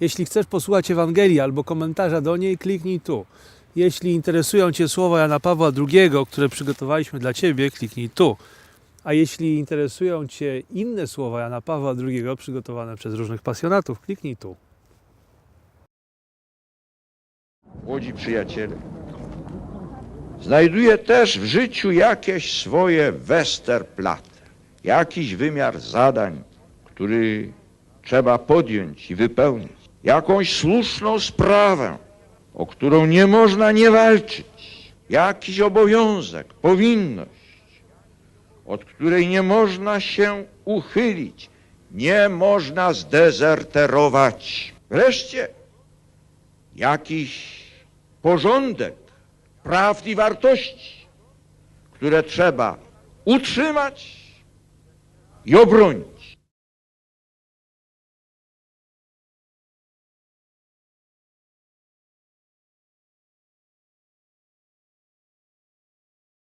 Jeśli chcesz posłuchać Ewangelii albo komentarza do niej, kliknij tu. Jeśli interesują Cię słowa Jana Pawła II, które przygotowaliśmy dla Ciebie, kliknij tu. A jeśli interesują Cię inne słowa Jana Pawła II przygotowane przez różnych pasjonatów, kliknij tu. Młodzi przyjaciele, znajduje też w życiu jakieś swoje Westerplatte, jakiś wymiar zadań, który trzeba podjąć i wypełnić, jakąś słuszną sprawę, o którą nie można nie walczyć, jakiś obowiązek, powinność, od której nie można się uchylić, nie można zdezerterować. Wreszcie jakiś porządek prawd i wartości, które trzeba utrzymać i obronić.